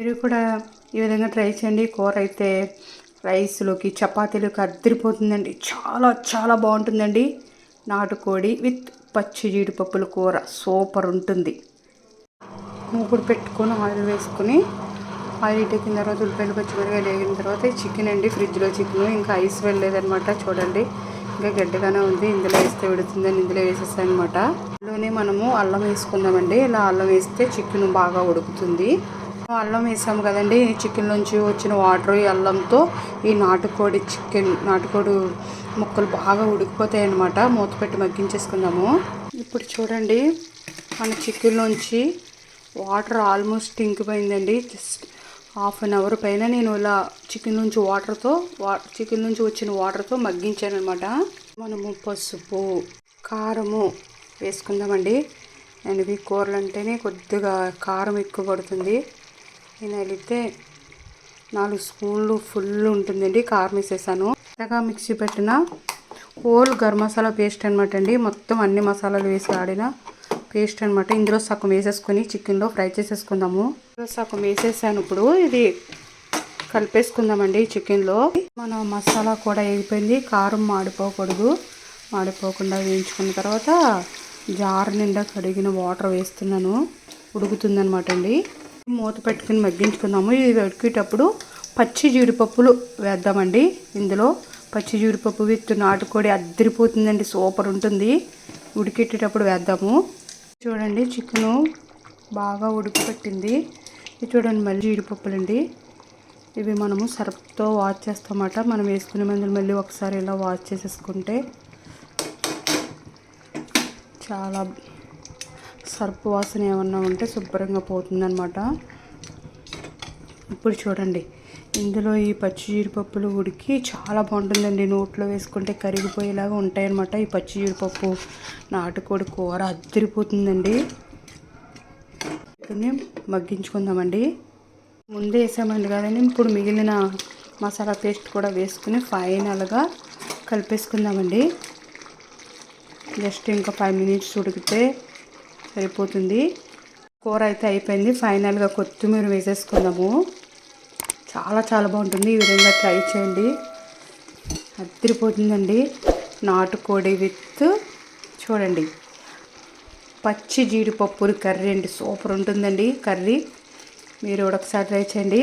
మీరు కూడా ఈ విధంగా ట్రై చేయండి. కూర అయితే రైస్లోకి చపాతీలోకి అద్దరిపోతుందండి. చాలా చాలా బాగుంటుందండి. నాటుకోడి విత్ పచ్చి జీడిపప్పుల కూర. సూపర్ ఉంటుంది. మూకుడు పెట్టుకొని ఆయిల్ వేసుకొని ఆయిల్ ఇటెక్కిన తర్వాత ఉల్లిపాయలు పచ్చిమిరకాయలు వేగిన తర్వాత చికెన్ అండి. ఫ్రిడ్జ్లో చికెన్. ఇంకా ఐస్ వెళ్ళలేదనమాట చూడండి. ఇంకా గడ్డగానే ఉంది. ఇందులో వేస్తే విడుతుందని ఇందులో వేసేసాను అనమాట ఇందులోనే మనము అల్లం వేసుకుందామండి ఇలా అల్లం వేస్తే చికెన్ బాగా ఉడుకుతుంది. అల్లం వేసాము కదండి. చికెన్ నుంచి వచ్చిన వాటర్ ఈ అల్లంతో ఈ నాటుకోడి చికెన్ నాటుకోడి ముక్కలు బాగా ఉడికిపోతాయి అన్నమాట మూత పెట్టి మగ్గించేసుకుందాము. ఇప్పుడు చూడండి మన చికెన్లోంచి వాటర్ ఆల్మోస్ట్ ఇంకిపోయిందండి. జస్ట్ హాఫ్ అన్ అవర్ పైన నేను ఇలా చికెన్ నుంచి వాటర్తో వా చికెన్ నుంచి వచ్చిన వాటర్తో మగ్గించాను అనమాట మనము పసుపు కారము వేసుకుందామండి. అండ్ ఇవి కూరలు అంటేనే కొద్దిగా కారం ఎక్కువ పడుతుంది. నేను వెళితే నాలుగు స్పూన్లు ఫుల్ ఉంటుందండి కారం వేసేసాను. చక్కగా మిక్సీ పెట్టిన హోల్ గరం మసాలా పేస్ట్ అనమాట అండి. మొత్తం అన్ని మసాలాలు వేసి ఆడిన పేస్ట్ అనమాట ఇందులో సగం వేసేసుకొని చికెన్లో ఫ్రై చేసేసుకుందాము. ఇందులో సగం వేసేసాను ఇప్పుడు. ఇది కలిపేసుకుందామండి చికెన్లో. మన మసాలా కూడా వేగిపోయింది కారం మాడిపోకూడదు. మాడిపోకుండా వేయించుకున్న తర్వాత జార్ నిండా కడిగిన వాటర్ వేస్తున్నాను. ఉడుకుతుందనమాట అండి. మూత పెట్టుకుని మగ్గించుకుందాము. ఇది ఉడికేటప్పుడు పచ్చి జీడిపప్పులు వేద్దామండి. ఇందులో పచ్చి జీడిపప్పు విత్ నాటుకోడి అద్దరిపోతుందండి. సూపర్ ఉంటుంది. ఉడికెట్టేటప్పుడు వేద్దాము. చూడండి చికెను బాగా ఉడికిపెట్టింది. ఇది చూడండి మళ్ళీ జీడిపప్పులండి. ఇవి మనము సర్ఫ్తో వాష్ చేస్తామట మనం వేసుకునే మందులు మళ్ళీ ఒకసారి ఇలా వాష్ చేసేసుకుంటే చాలా సర్ఫ్ వాసన ఏమన్నా ఉంటే శుభ్రంగా పోతుందన్నమాట. ఇప్పుడు చూడండి ఇందులో ఈ పచ్చి జీడిపప్పులు ఉడికి చాలా బాగుంటుందండి. నోట్లో వేసుకుంటే కరిగిపోయేలాగా ఉంటాయన్నమాట. ఈ పచ్చి జీడిపప్పు నాటుకోడి కూర అద్దరిపోతుందండి. మగ్గించుకుందామండి. ముందే వేసామండి కదండి. ఇప్పుడు మిగిలిన మసాలా పేస్ట్ కూడా వేసుకుని ఫైనల్గా కలిపేసుకుందామండి. జస్ట్ ఇంకా ఫైవ్ మినిట్స్ ఉడికితే సరిపోతుంది. కూర అయితే అయిపోయింది. ఫైనల్గా కొత్తిమీర వేసేసుకుందాము. చాలా చాలా బాగుంటుంది. ఈ విధంగా ట్రై చేయండి. అద్దరిపోతుందండి నాటుకోడి విత్ చూడండి. పచ్చి జీడిపప్పులు కర్రీ అండి. సూపర్ ఉంటుందండి కర్రీ. మీరు కూడా ఒకసారి ట్రై చేయండి.